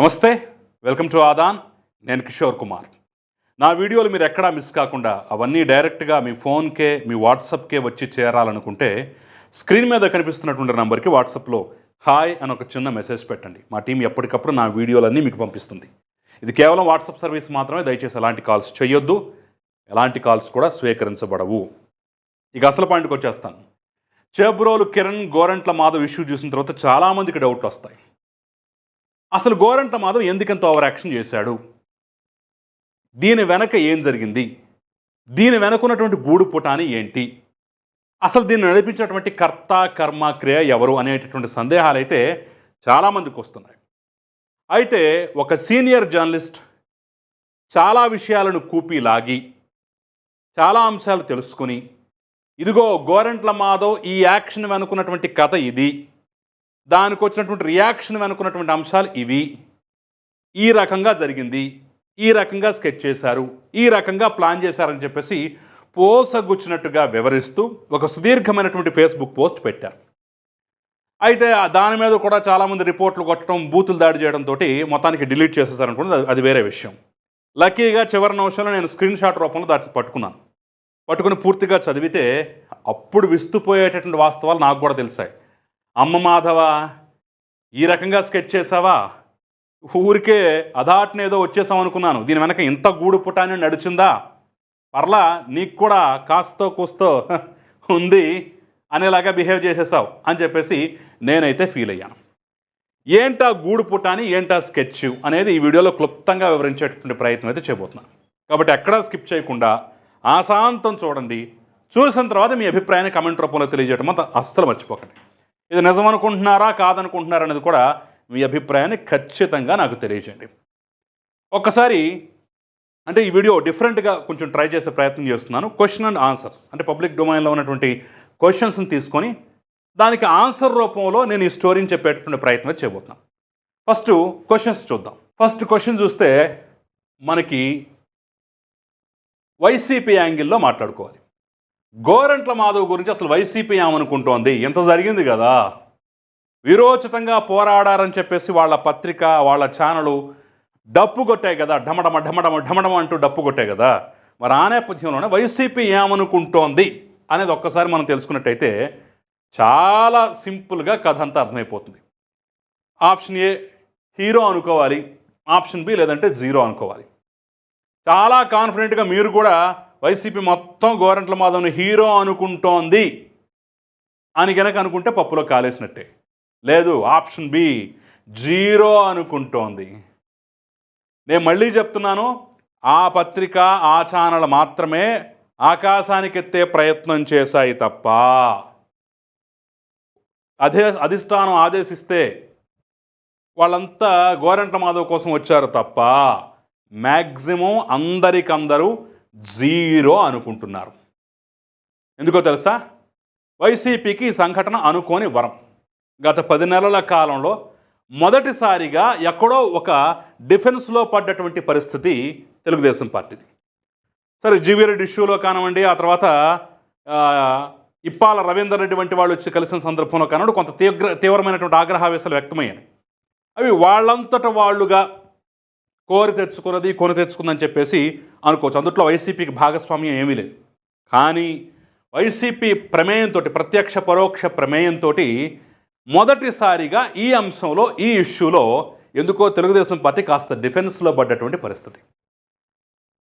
నమస్తే welcome to Aadan. నేను కిషోర్ కుమార్. నా వీడియోలు మీరు ఎక్కడా మిస్ కాకుండా అవన్నీ డైరెక్ట్గా మీ ఫోన్కే మీ వాట్సాప్కే వచ్చి చేరాలనుకుంటే స్క్రీన్ మీద కనిపిస్తున్నటువంటి నంబర్కి వాట్సాప్లో హాయ్ అని ఒక చిన్న మెసేజ్ పెట్టండి. మా టీం ఎప్పటికప్పుడు నా వీడియోలన్నీ మీకు పంపిస్తుంది. ఇది కేవలం వాట్సాప్ సర్వీస్ మాత్రమే దయచేసి ఎలాంటి కాల్స్ చేయొద్దు. ఎలాంటి కాల్స్ కూడా స్వీకరించబడవు. ఇక అసలు పాయింట్కి వచ్చేస్తాను. చేబ్రోలు కిరణ్ గోరంట్ల మాధవ్ ఇష్యూ చూసిన తర్వాత చాలామందికి డౌట్లు వస్తాయి. అసలు గోరంట మాధవ్ ఎందుకంత ఓవర్ యాక్షన్ చేశాడు? దీని వెనక ఏం జరిగింది? దీని వెనకున్నటువంటి గూడు పుటాని ఏంటి? అసలు దీన్ని నడిపించినటువంటి కర్త కర్మ క్రియ ఎవరు అనేటటువంటి సందేహాలు అయితే చాలామందికి వస్తున్నాయి. అయితే ఒక సీనియర్ జర్నలిస్ట్ చాలా విషయాలను కూపి లాగి చాలా అంశాలు తెలుసుకుని ఇదిగో గోరెంట్ల మాధవ్ ఈ యాక్షన్ వెనుకున్నటువంటి కథ ఇది. దానికి వచ్చినటువంటి రియాక్షన్ అనుకున్నటువంటి అంశాలు ఇవి. ఈ రకంగా జరిగింది. ఈ రకంగా స్కెచ్ చేశారు. ఈ రకంగా ప్లాన్ చేశారని చెప్పేసి పోసగుచ్చినట్టుగా వివరిస్తూ ఒక సుదీర్ఘమైనటువంటి ఫేస్బుక్ పోస్ట్ పెట్టారు. అయితే ఆ దాని మీద కూడా చాలామంది రిపోర్ట్లు కొట్టడం బూతులు దాడి చేయడంతో మొత్తానికి డిలీట్ చేసేసారనుకున్నది అది- అది వేరే విషయం. లక్కీగా చివరి నిమిషంలో నేను స్క్రీన్ షాట్ రూపంలో దాన్ని పట్టుకున్నాను. పట్టుకుని పూర్తిగా చదివితే అప్పుడు విస్తుపోయేటటువంటి వాస్తవాలు నాకు కూడా తెలిసాయి. అమ్మ మాధవ ఈ రకంగా స్కెచ్ చేసావా? ఊరికే అదాట్న ఏదో వచ్చేసాం అనుకున్నాను దీని వెనక ఇంత గూడు పుటాని నడిచిందా? పర్లా నీకు కూడా కాస్తో కూస్తో ఉంది అనేలాగా బిహేవ్ చేసేసావు అని చెప్పేసి నేనైతే ఫీల్ అయ్యాను. ఏంటా గూడు పుటాని ఏంటా స్కెచ్ అనేది ఈ వీడియోలో క్లుప్తంగా వివరించేటటువంటి ప్రయత్నం అయితే చేయబోతున్నాను. కాబట్టి ఎక్కడా స్కిప్ చేయకుండా ఆశాంతం చూడండి. చూసిన తర్వాత మీ అభిప్రాయాన్ని కమెంట్ రూపంలో తెలియజేయడం అంత అస్సలు మర్చిపోకండి. ఇది నిజం అనుకుంటున్నారా కాదనుకుంటున్నారా అనేది కూడా మీ అభిప్రాయాన్ని ఖచ్చితంగా నాకు తెలియజేయండి. ఒక్కసారి అంటే ఈ వీడియో డిఫరెంట్గా కొంచెం ట్రై చేసే ప్రయత్నం చేస్తున్నాను. క్వశ్చన్ అండ్ ఆన్సర్స్ అంటే పబ్లిక్ డొమైన్లో ఉన్నటువంటి క్వశ్చన్స్ని తీసుకొని దానికి ఆన్సర్ రూపంలో నేను ఈ స్టోరీని చెప్పేటటువంటి ప్రయత్నం చేయబోతున్నాను ఫస్ట్ క్వశ్చన్స్ చూద్దాం. ఫస్ట్ క్వశ్చన్ చూస్తే మనకి వైసీపీ యాంగిల్లో మాట్లాడుకోవాలి. గోరంట్ల మాధవ్ గురించి అసలు వైసీపీ ఏమనుకుంటోంది? ఇంత జరిగింది కదా? విరోచితంగా పోరాడారని చెప్పేసి వాళ్ళ పత్రిక వాళ్ళ ఛానలు డప్పు కొట్టాయి కదా? ఢమడమ ఢమడమ ఢమడమ అంటూ డప్పు కొట్టాయి కదా? మరి ఆ నేపథ్యంలోనే వైసీపీ ఏమనుకుంటోంది అనేది ఒక్కసారి మనం తెలుసుకున్నట్టయితే చాలా సింపుల్గా కథ అంతా అర్థమైపోతుంది. ఆప్షన్ ఏ హీరో అనుకోవాలి. ఆప్షన్ బి లేదంటే జీరో అనుకోవాలి. చాలా కాన్ఫిడెంట్గా మీరు కూడా వైసీపీ మొత్తం గోరంట్ల మాధవ్ని హీరో అనుకుంటోంది. అని కనుక అనుకుంటే పప్పులో కాలేసినట్టే. లేదు ఆప్షన్ బి జీరో అనుకుంటోంది. నేను మళ్ళీ చెప్తున్నాను ఆ పత్రిక ఆ ఛానల్ మాత్రమే ఆకాశానికెత్తే ప్రయత్నం చేశాయి తప్ప అదే అధిష్టానం ఆదేశిస్తే వాళ్ళంతా గోరంట మాధవ్ కోసం వచ్చారు తప్ప మ్యాక్సిమం అందరికందరూ జీరో అనుకుంటున్నారు. ఎందుకో తెలుసా? వైసీపీకి ఈ సంఘటన అనుకోని వరం. గత పది నెలల కాలంలో మొదటిసారిగా ఎక్కడో ఒక డిఫెన్స్లో పడ్డటువంటి పరిస్థితి తెలుగుదేశం పార్టీది. సరే జీవీరెడ్డి ఇష్యూలో కానివ్వండి ఆ తర్వాత ఇప్పాల రవీందర్ రెడ్డి వంటి వాళ్ళు వచ్చి కలిసిన సందర్భంలో కానివ్వండి కొంత తీవ్ర తీవ్రమైనటువంటి ఆగ్రహావేశాలు వ్యక్తమయ్యాయి. అవి వాళ్ళంతట వాళ్ళుగా కోరి తెచ్చుకున్నది కొని తెచ్చుకుందని చెప్పేసి అనుకోవచ్చు. అందుట్లో వైసీపీకి భాగస్వామ్యం ఏమీ లేదు. కానీ వైసీపీ ప్రమేయంతో ప్రత్యక్ష పరోక్ష ప్రమేయంతో మొదటిసారిగా ఈ అంశంలో ఈ ఇష్యూలో ఎందుకో తెలుగుదేశం పార్టీ కాస్త డిఫెన్స్లో పడ్డటువంటి పరిస్థితి.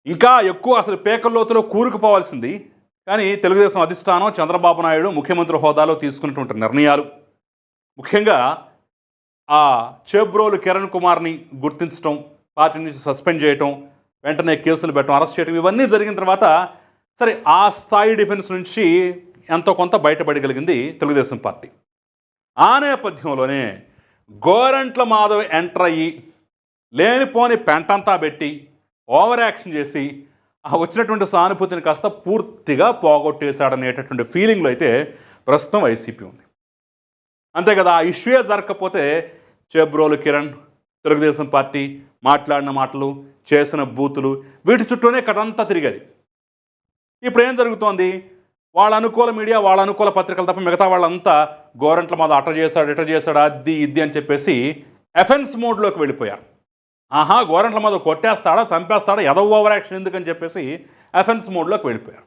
ఇంకా ఎక్కువ అసలు పేకల్లోతులో కూరుకుపోవాల్సింది. కానీ తెలుగుదేశం అధిష్టానం చంద్రబాబు నాయుడు ముఖ్యమంత్రి హోదాలో తీసుకున్నటువంటి నిర్ణయాలు. ముఖ్యంగా ఆ చేబ్రోలు కిరణ్ కుమార్ని గుర్తించడం పార్టీ నుంచి సస్పెండ్ చేయటం వెంటనే కేసులు పెట్టడం అరెస్ట్ చేయడం ఇవన్నీ జరిగిన తర్వాత సరే ఆ స్థాయి డిఫెన్స్ నుంచి ఎంతో కొంత బయటపడగలిగింది తెలుగుదేశం పార్టీ. ఆ నేపథ్యంలోనే గోరంట్ల మాధవ్ ఎంటర్ అయ్యి లేనిపోని పెంటంతా పెట్టి ఓవర్ యాక్షన్ చేసి ఆ వచ్చినటువంటి సానుభూతిని కాస్త పూర్తిగా పోగొట్టేశాడనేటటువంటి ఫీలింగ్లో అయితే ప్రస్తుతం వైసీపీ ఉంది. అంతే కదా ఆ ఇష్యూయే జరగకపోతే చెబ్రోలు కిరణ్ తెలుగుదేశం పార్టీ మాట్లాడిన మాటలు చేసిన బూతులు వీటి చుట్టూనే కథంతా తిరిగేది. ఇప్పుడు ఏం జరుగుతోంది? వాళ్ళ అనుకూల మీడియా వాళ్ళ అనుకూల పత్రికలు తప్ప మిగతా వాళ్ళంతా గోరంట్ల మీద అట చేశాడు ఇట చేశాడు అది ఇది అని చెప్పేసి ఎఫెన్స్ మోడ్లోకి వెళ్ళిపోయారు. ఆహా గోరంట్ల మీద కొట్టేస్తాడా చంపేస్తాడా ఎదవ ఓవర్ యాక్షన్ ఎందుకని చెప్పేసి ఎఫెన్స్ మోడ్లోకి వెళ్ళిపోయారు.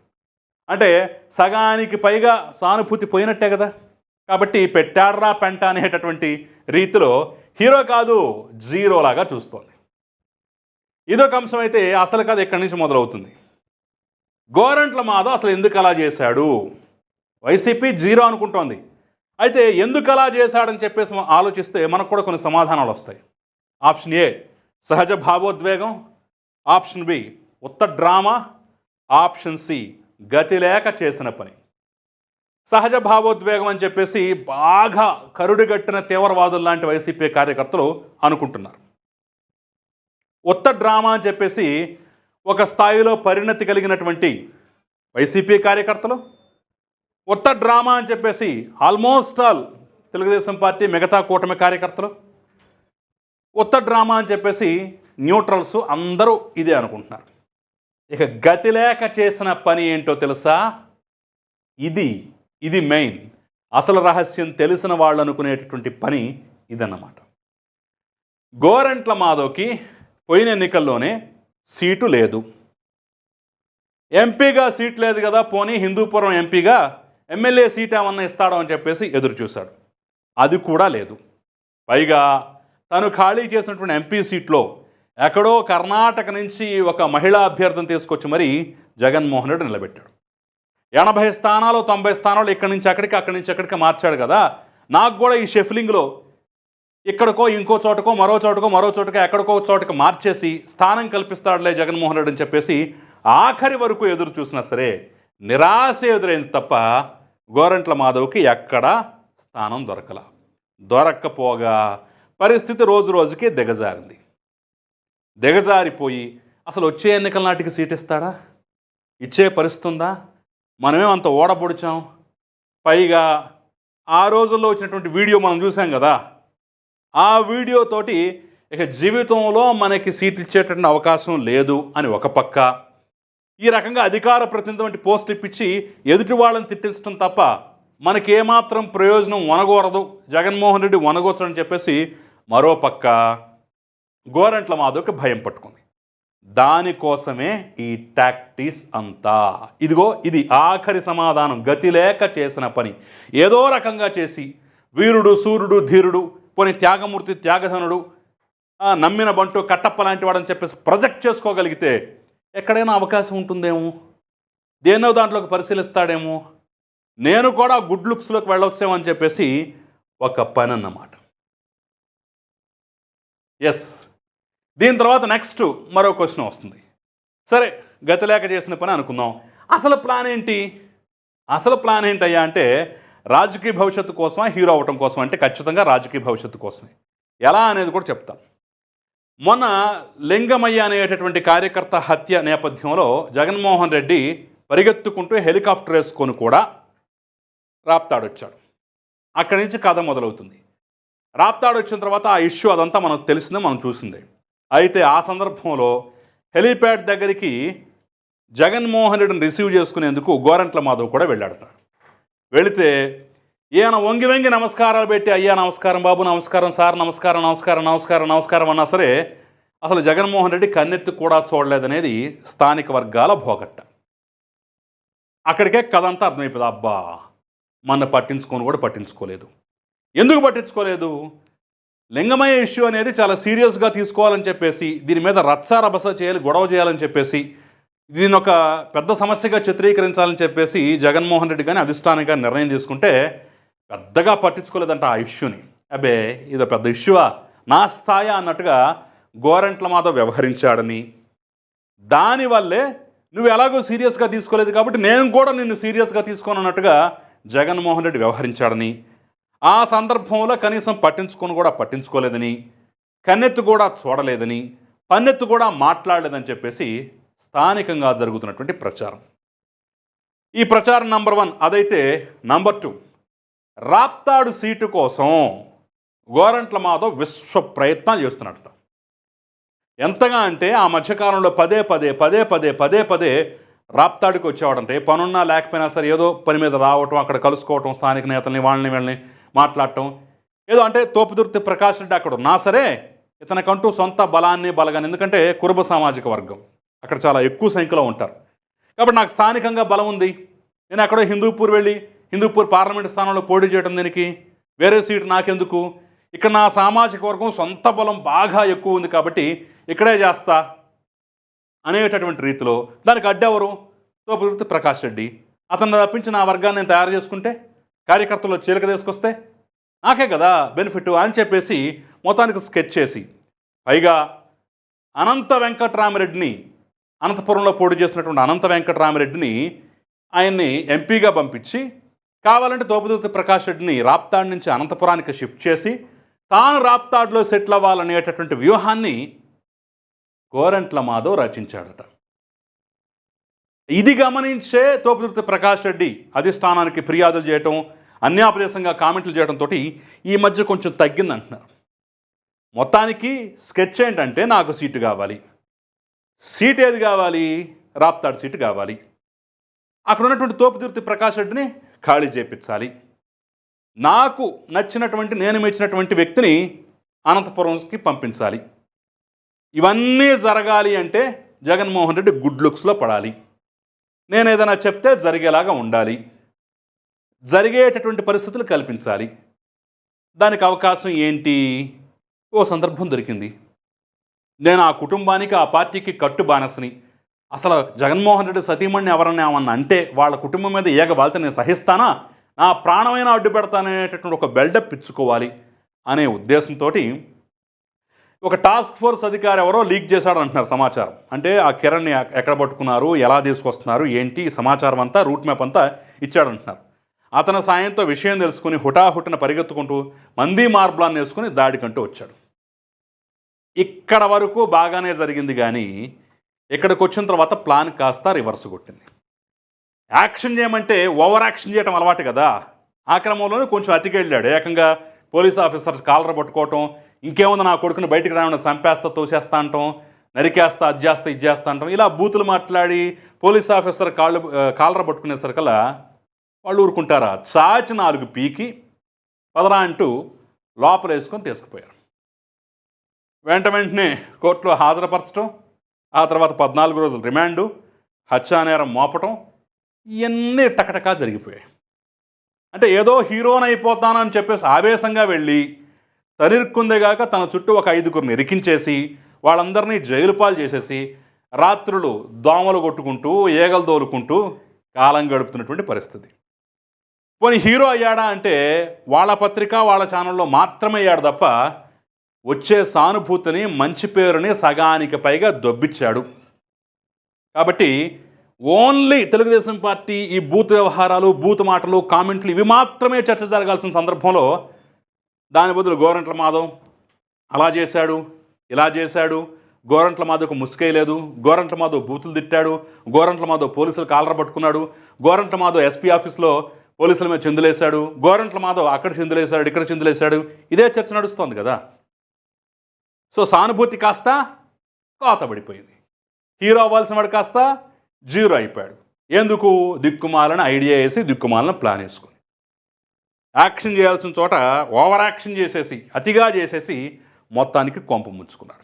అంటే సగానికి పైగా సానుభూతి పోయినట్టే కదా. కాబట్టి పెట్టాడ్రా పెంట అనేటటువంటి రీతిలో హీరో కాదు జీరో లాగా చూస్తోంది. ఇదొక అంశం అయితే అసలు కథ ఎక్కడి నుంచి మొదలవుతుంది? గోరంట్ల మాధవ్ అసలు ఎందుకు అలా చేశాడు? వైసీపీ జీరో అనుకుంటోంది. అయితే ఎందుకు అలా చేశాడని చెప్పేసి ఆలోచిస్తే మనకు కూడా కొన్ని సమాధానాలు వస్తాయి. ఆప్షన్ ఏ సహజ భావోద్వేగం. ఆప్షన్ బి ఉత్త డ్రామా. ఆప్షన్ సి గతి లేక చేసిన పని. సహజ భావోద్వేగం అని చెప్పేసి బాగా కరుడుగట్టిన తీవ్రవాదులు లాంటి వైసీపీ కార్యకర్తలు అనుకుంటున్నారు. ఉత్త డ్రామా అని చెప్పేసి ఒక స్థాయిలో పరిణతి కలిగినటువంటి వైసీపీ కార్యకర్తలు ఉత్త డ్రామా అని చెప్పేసి ఆల్మోస్ట్ ఆల్ తెలుగుదేశం పార్టీ మిగతా కూటమి కార్యకర్తలు ఉత్త డ్రామా అని చెప్పేసి న్యూట్రల్స్ అందరూ ఇదే అనుకుంటున్నారు. ఇక గతి లేక చేసిన పని ఏంటో తెలుసా? ఇది ఇది మెయిన్. అసలు రహస్యం తెలిసిన వాళ్ళు అనుకునేటటువంటి పని ఇదన్నమాట. గోరంట్ల మాధవ్కి పోయిన ఎన్నికల్లోనే సీటు లేదు. ఎంపీగా సీట్ లేదు కదా పోనీ హిందూపురం ఎంపీగా ఎమ్మెల్యే సీట్ ఏమన్నా ఇస్తాడో అని చెప్పేసి ఎదురు చూశాడు అది కూడా లేదు. పైగా తను ఖాళీ చేసినటువంటి ఎంపీ సీట్లో ఎక్కడో కర్ణాటక నుంచి ఒక మహిళా అభ్యర్థిని తీసుకొచ్చి మరీ జగన్మోహన్ రెడ్డి నిలబెట్టాడు. ఎనభై స్థానాలు తొంభై స్థానాలు ఇక్కడి నుంచి అక్కడికి అక్కడి నుంచి అక్కడికి మార్చాడు కదా. నాకు కూడా ఈ షెఫ్లింగ్లో ఇక్కడికో ఇంకో చోటకో మరో చోటకో మరో చోటకో ఎక్కడికో చోటకి మార్చేసి స్థానం కల్పిస్తాడులే జగన్మోహన్ రెడ్డి అని చెప్పేసి ఆఖరి వరకు ఎదురు చూసినా సరే నిరాశ ఎదురైంది తప్ప గోరంట్ల మాధవ్కి ఎక్కడా స్థానం దొరకల. దొరక్కపోగా పరిస్థితి రోజు రోజుకి దిగజారింది. దిగజారిపోయి అసలు వచ్చే ఎన్నికల నాటికి సీట్ ఇస్తాడా? ఇచ్చే పరిస్థితి మనమేమంత మనమే అంత ఓడబొడిచాం పైగా ఆ రోజుల్లో వచ్చినటువంటి వీడియో మనం చూసాం కదా ఆ వీడియోతోటి ఇక జీవితంలో మనకి సీట్ ఇచ్చేటటువంటి అవకాశం లేదు అని ఒక పక్క. ఈ రకంగా అధికార ప్రతినిధి వంటి పోస్టులు ఇప్పించి ఎదుటి వాళ్ళని తిట్టించడం తప్ప మనకేమాత్రం ప్రయోజనం వనగూరదు. జగన్మోహన్ రెడ్డి వనగొచ్చని చెప్పేసి మరో పక్క. గోరంట్ల మాధవ్కి భయం పట్టుకుంది. దానికోసమే ఈ టాక్టీస్ అంతా. ఇదిగో ఇది ఆఖరి సమాధానం. గతి లేక చేసిన పని. ఏదో రకంగా చేసి వీరుడు సూర్యుడు ధీరుడు పోని త్యాగమూర్తి త్యాగధనుడు నమ్మిన బంటు కట్టప్ప లాంటి వాడని చెప్పేసి ప్రొజెక్ట్ చేసుకోగలిగితే ఎక్కడైనా అవకాశం ఉంటుందేమో? దేనో దాంట్లోకి పరిశీలిస్తాడేమో? నేను కూడా గుడ్ లుక్స్లోకి వెళ్ళొచ్చేమో చెప్పేసి ఒక పని అన్నమాట. ఎస్ దీని తర్వాత నెక్స్ట్ మరో క్వశ్చన్ వస్తుంది. సరే గతిలేక చేసిన పని అనుకుందాం. అసలు ప్లాన్ ఏంటి? అసలు ప్లాన్ ఏంటయ్యా అంటే రాజకీయ భవిష్యత్తు కోసమా హీరో అవ్వటం కోసం అంటే ఖచ్చితంగా రాజకీయ భవిష్యత్తు కోసమే. ఎలా అనేది కూడా చెప్తాం. మొన్న లింగమయ్య అనేటటువంటి కార్యకర్త హత్య నేపథ్యంలో జగన్మోహన్ రెడ్డి పరిగెత్తుకుంటూ హెలికాప్టర్ వేసుకొని కూడా రాప్తాడొచ్చాడు అక్కడి నుంచి కథ మొదలవుతుంది. రాప్తాడు వచ్చిన తర్వాత ఆ ఇష్యూ అదంతా మనకు తెలిసిందే మనం చూసిందే. అయితే ఆ సందర్భంలో హెలీప్యాడ్ దగ్గరికి జగన్మోహన్ రెడ్డిని రిసీవ్ చేసుకునేందుకు గోరంట్ల మాధవ్ కూడా వెళ్ళాడట. వెళితే ఈయన వంగి వంగి నమస్కారాలు పెట్టి అయ్యా నమస్కారం బాబు నమస్కారం సార్ నమస్కారం నమస్కారం నమస్కారం నమస్కారం అన్నా సరే అసలు జగన్మోహన్ రెడ్డి కన్నెత్తి కూడా చూడలేదనేది స్థానిక వర్గాల భోగట్ట. అక్కడికే కథ అంతా అర్థమైపోయింది. అబ్బా మన పట్టించుకొని కూడా పట్టించుకోలేదు. ఎందుకు పట్టించుకోలేదు? లింగమయ్య ఇష్యూ అనేది చాలా సీరియస్గా తీసుకోవాలని చెప్పేసి దీని మీద రచ్చా రభస చేయాలి గొడవ చేయాలని చెప్పేసి దీని ఒక పెద్ద సమస్యగా చిత్రీకరించాలని చెప్పేసి జగన్మోహన్ రెడ్డి కానీ అధిష్టానంగా నిర్ణయం తీసుకుంటే పెద్దగా పట్టించుకోలేదంట ఆ ఇష్యూని. అబ్బే ఇదో పెద్ద ఇష్యూవా? నా స్థాయి అన్నట్టుగా గోరంట్ల మాధవ్ వ్యవహరించాడని. దానివల్లే నువ్వు ఎలాగో సీరియస్గా తీసుకోలేదు కాబట్టి నేను కూడా నిన్ను సీరియస్గా తీసుకోనన్నట్టుగా జగన్మోహన్ రెడ్డి వ్యవహరించాడని. ఆ సందర్భంలో కనీసం పట్టించుకొని కూడా పట్టించుకోలేదని కన్నెత్తు కూడా చూడలేదని పన్నెత్తు కూడా మాట్లాడలేదని చెప్పేసి స్థానికంగా జరుగుతున్నటువంటి ప్రచారం. ఈ ప్రచారం నంబర్ వన్ అదైతే నంబర్ టూ. రాప్తాడు సీటు కోసం గోరంట్ల మాధవ్ విశ్వ ప్రయత్నాలు చేస్తున్నాడట. ఎంతగా అంటే ఆ మధ్యకాలంలో పదే పదే పదే పదే పదే పదే రాప్తాడికి వచ్చేవాడంటే. పనున్నా లేకపోయినా సరే ఏదో పని మీద రావటం అక్కడ కలుసుకోవటం స్థానిక నేతల్ని వాళ్ళని వీళ్ళని మాట్లాడటం. ఏదో అంటే తోపుదుర్తి ప్రకాష్ రెడ్డి అక్కడ ఉన్నా సరే ఇతనికంటూ సొంత బలాన్ని బలగాన్ని ఎందుకంటే కురుబ సామాజిక వర్గం. అక్కడ చాలా ఎక్కువ సంఖ్యలో ఉంటారు. కాబట్టి నాకు స్థానికంగా బలం ఉంది. నేను అక్కడో హిందూపూర్ వెళ్ళి హిందూపూర్ పార్లమెంట్ స్థానంలో పోటీ చేయడం దీనికి వేరే సీటు నాకెందుకు? ఇక్కడ నా సామాజిక వర్గం సొంత బలం బాగా ఎక్కువ ఉంది కాబట్టి ఇక్కడే చేస్తా అనేటటువంటి రీతిలో దానికి అడ్డెవరు? తోపుదుర్తి ప్రకాష్ రెడ్డి. అతను తప్పించి నా వర్గాన్ని నేను తయారు చేసుకుంటే కార్యకర్తలు చీలిక తీసుకొస్తే నాకే కదా బెనిఫిట్ అని చెప్పేసి మొత్తానికి స్కెచ్ చేసి పైగా అనంత వెంకట్రామిరెడ్డిని అనంతపురంలో పోటీ చేసినటువంటి అనంత వెంకట్రామిరెడ్డిని ఆయన్ని ఎంపీగా పంపించి కావాలంటే తోపుదుర్తి ప్రకాష్ రెడ్డిని రాప్తాడ్ నుంచి అనంతపురానికి షిఫ్ట్ చేసి తాను రాప్తాడ్లో సెటిల్ అవ్వాలనేటటువంటి వ్యూహాన్ని గోరంట్ల మాధవ్ రచించాడట. ఇది గమనించే తోపుదుర్తి ప్రకాష్ రెడ్డి అధిష్టానానికి ఫిర్యాదులు చేయటం అన్యాపదేశంగా కామెంట్లు చేయడంతో ఈ మధ్య కొంచెం తగ్గిందంటున్నారు. మొత్తానికి స్కెచ్ ఏంటంటే నాకు సీటు కావాలి. సీట్ ఏది కావాలి? రాప్తాడు సీటు కావాలి. అక్కడ ఉన్నటువంటి తోపుదుర్తి ప్రకాష్ రెడ్డిని ఖాళీ చేపించాలి. నాకు నచ్చినటువంటి నేను మెచ్చినటువంటి వ్యక్తిని అనంతపురంకి పంపించాలి. ఇవన్నీ జరగాలి అంటే జగన్మోహన్ రెడ్డి గుడ్ లుక్స్లో పడాలి. నేను ఏదైనా చెప్తే జరిగేలాగా ఉండాలి. జరిగేటటువంటి పరిస్థితులు కల్పించాలి. దానికి అవకాశం ఏంటి? ఓ సందర్భం దొరికింది. నేను ఆ కుటుంబానికి ఆ పార్టీకి కట్టు బానసని. అసలు జగన్మోహన్ రెడ్డి సతీమణ్ణి ఎవరన్నా ఏమన్నా అంటే వాళ్ళ కుటుంబం మీద ఏగ వాళ్తే నేను సహిస్తానా? నా ప్రాణమైన అడ్డు పెడతాననేటటువంటి ఒక బెల్డప్ ఇచ్చుకోవాలి అనే ఉద్దేశంతో ఒక టాస్క్ ఫోర్స్ అధికారి ఎవరో లీక్ చేశాడు అంటున్నారు సమాచారం. అంటే ఆ కిరణ్ని ఎక్కడ పట్టుకున్నారు ఎలా తీసుకొస్తున్నారు ఏంటి సమాచారం అంతా రూట్ మ్యాప్ అంతా ఇచ్చాడంటున్నారు. అతని సాయంతో విషయం తెలుసుకుని హుటాహుటిన పరిగెత్తుకుంటూ మందీ మార్బ్లాన్ని వేసుకుని దాడికంటూ వచ్చాడు. ఇక్కడ వరకు బాగానే జరిగింది కానీ ఇక్కడికి వచ్చిన తర్వాత ప్లాన్ కాస్త రివర్స్ కొట్టింది. యాక్షన్ చేయమంటే ఓవర్ యాక్షన్ చేయడం అలవాటు కదా. ఆ క్రమంలోనే కొంచెం అతికెళ్ళాడు. ఏకంగా పోలీస్ ఆఫీసర్ కాలర్ పట్టుకోవటం ఇంకేముంది నా కొడుకుని బయటికి రావడం చంపేస్తా తోసేస్తా అంటాం నరికేస్తా అజ్జేస్తా చేస్తా ఇది అంటాం. ఇలా బూతులు మాట్లాడి పోలీస్ ఆఫీసర్ కాళ్ళు కాలర కాలర్ పట్టుకునేసరికల్లా వాళ్ళు ఊరుకుంటారా? చాచి నాలుగు పీకి పదరా అంటూ లోపల వేసుకొని తీసుకుపోయారు. వెంట వెంటనే కోర్టులో హాజరుపరచడం ఆ తర్వాత పద్నాలుగు రోజులు రిమాండు హత్యానేరం మోపటం ఇవన్నీ టకటకా జరిగిపోయాయి. అంటే ఏదో హీరోని అయిపోతానని చెప్పేసి ఆవేశంగా వెళ్ళి తనిరుక్కుందేగాక తన చుట్టూ ఒక ఐదుగురిని ఇరికించేసి వాళ్ళందరినీ జైలు పాలు చేసేసి రాత్రులు దోమలు కొట్టుకుంటూ ఏగలు దోలుకుంటూ కాలం గడుపుతున్నటువంటి పరిస్థితి. పోనీ హీరో అయ్యాడా అంటే వాళ్ళ పత్రిక వాళ్ళ ఛానల్లో మాత్రమే అయ్యాడు తప్ప వచ్చే సానుభూతిని మంచి పేరుని సగానికి పైగా దొబ్బిచ్చాడు. కాబట్టి ఓన్లీ తెలుగుదేశం పార్టీ ఈ బూత్ వ్యవహారాలు బూత్ మాటలు కామెంట్లు ఇవి మాత్రమే చర్చ జరగాల్సిన సందర్భంలో దాని బదులు గోరంట్ల మాధవ్ అలా చేశాడు ఇలా చేశాడు. గోరంట్ల మాధవ్కు ముసుకేయలేదు గోరంట్ల మాధవ్ బూతులు తిట్టాడు. గోరంట్ల మాధవ్ పోలీసులు కాలర పట్టుకున్నాడు. గోరంట్ల మాధవ్ ఎస్పీ ఆఫీస్లో పోలీసుల మీద చెందులేశాడు. గోరంట్ల మాధవ్ అక్కడ చెందులేశాడు ఇక్కడ చెందులేశాడు. ఇదే చర్చ నడుస్తోంది కదా. సో సానుభూతి కాస్త కోత పడిపోయింది. హీరో అవ్వాల్సిన వాడు కాస్త జీరో అయిపోయాడు. ఎందుకు? దిక్కుమాలని ఐడియా వేసి దిక్కుమాలను ప్లాన్ వేసుకుని యాక్షన్ చేయాల్సిన చోట ఓవర్ యాక్షన్ చేసేసి అతిగా చేసేసి మొత్తానికి కొంప ముంచుకున్నాడు.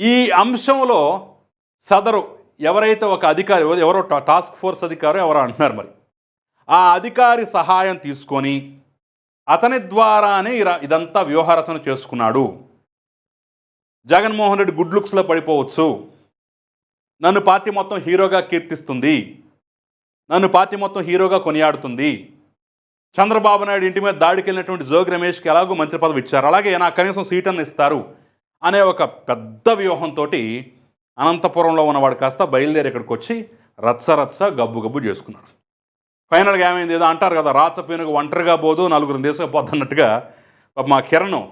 ఈ అంశంలో సదరు ఎవరైతే ఒక అధికారి ఎవరో టా- టాస్క్ ఫోర్స్ అధికారో ఎవరో అంటున్నారు మరి. ఆ అధికారి సహాయం తీసుకొని అతని ద్వారానే ఇదంతా వ్యూహరచన చేసుకున్నాడు. జగన్మోహన్ రెడ్డి గుడ్ లుక్స్లో పడిపోవచ్చు. నన్ను పార్టీ మొత్తం హీరోగా కీర్తిస్తుంది. నన్ను పార్టీ మొత్తం హీరోగా కొనియాడుతుంది. చంద్రబాబు నాయుడు ఇంటి మీద దాడికి వెళ్ళినటువంటి జోగి రమేష్కి ఎలాగో మంత్రి పదవి ఇచ్చారు. అలాగే నాకు కనీసం సీట్ అన్న ఇస్తారు అనే ఒక పెద్ద వ్యూహంతో అనంతపురంలో ఉన్నవాడు కాస్త బయలుదేరి ఇక్కడికి వచ్చి రచ్చ రచ్చ గబ్బు గబ్బు చేసుకున్నాడు. ఫైనల్గా ఏమైంది? ఏదో అంటారు కదా రాచ ఒంటరిగా పోదు నలుగురిని తీసుకుపోద్దు అన్నట్టుగా. మా కిరణ్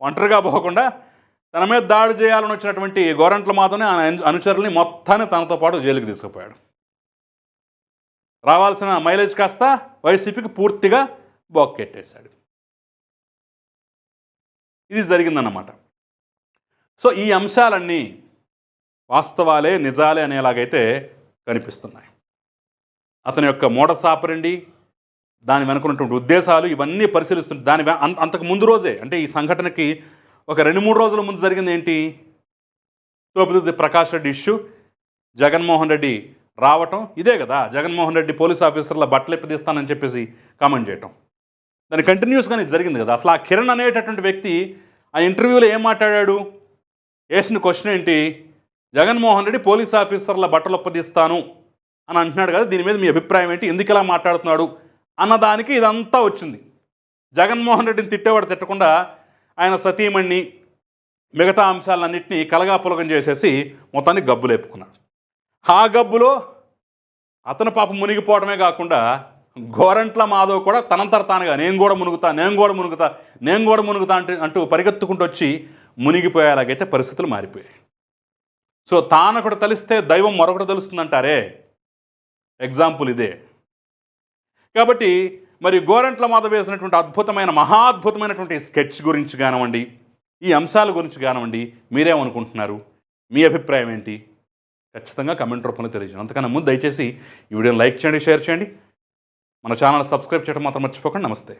ఒంటరిగా పోకుండా తన మీద దాడి చేయాలని వచ్చినటువంటి గోరంట్ల మాత్రమే ఆయన అనుచరుల్ని మొత్తాన్ని తనతో పాటు జైలుకి తీసుకుపోయాడు. రావాల్సిన మైలేజ్ కాస్త వైసీపీకి పూర్తిగా బొక్కెట్టేశాడు. ఇది జరిగిందన్నమాట. సో ఈ అంశాలన్నీ వాస్తవాలే నిజాలే అనేలాగైతే కనిపిస్తున్నాయి. అతని యొక్క మూడ సాపరండి దాని వెనుకున్నటువంటి ఉద్దేశాలు ఇవన్నీ పరిశీలిస్తుంటే దాని అంత- అంతకు ముందు రోజే అంటే ఈ సంఘటనకి ఒక రెండు మూడు రోజుల ముందు జరిగింది ఏంటి? తోపుదుర్తి ప్రకాష్ రెడ్డి ఇష్యూ జగన్మోహన్ రెడ్డి రావటం ఇదే కదా. జగన్మోహన్ రెడ్డి పోలీస్ ఆఫీసర్ల బట్టలు ఎప్పదీస్తానని చెప్పేసి కామెంట్ చేయటం. దాని కంటిన్యూస్గానే ఇది జరిగింది కదా. అసలు ఆ కిరణ్ అనేటటువంటి వ్యక్తి ఆ ఇంటర్వ్యూలో ఏం మాట్లాడాడు? వేసిన క్వశ్చన్ ఏంటి? జగన్మోహన్ రెడ్డి పోలీస్ ఆఫీసర్ల బట్టలు ఒప్పదీస్తాను అని అంటున్నాడు కదా. దీని మీద మీ అభిప్రాయం ఏంటి? ఎందుకు ఇలా మాట్లాడుతున్నాడు? అన్నదానికి ఇదంతా వచ్చింది. జగన్మోహన్ రెడ్డిని తిట్టేవాడు తిట్టకుండా ఆయన సతీమణ్ణి మిగతా అంశాలన్నింటినీ కలగాపులగం చేసేసి మొత్తాన్ని గబ్బు హాగబ్బులో గబ్బులో అతను పాపం మునిగిపోవడమే కాకుండా గోరంట్ల మాధవ్ కూడా తనంతర తానుగా నేను కూడా మునుగుతా నేను కూడా మునుగుతా నేను కూడా మునుగుతా అంటే అంటూ పరిగెత్తుకుంటూ వచ్చి మునిగిపోయేలాగైతే పరిస్థితులు మారిపోయాయి. సో తానొకటి తలిస్తే దైవం మరొకటి తెలుస్తుందంటారే? ఎగ్జాంపుల్ ఇదే. కాబట్టి మరి గోరంట్ల మాధవ్ వేసినటువంటి అద్భుతమైన మహాద్భుతమైనటువంటి స్కెచ్ గురించి కానివ్వండి ఈ అంశాల గురించి కానివ్వండి మీరేమనుకుంటున్నారు? మీ అభిప్రాయం ఏంటి? ఖచ్చితంగా కమెంట్ రూపంలో తెలియజేయండి. అంతకన్నా ముందు దయచేసి ఈ వీడియోని లైక్ చేయండి షేర్ చేయండి. మన ఛానల్ సబ్స్క్రైబ్ చేయడం మాత్రం మర్చిపోకండి. నమస్తే.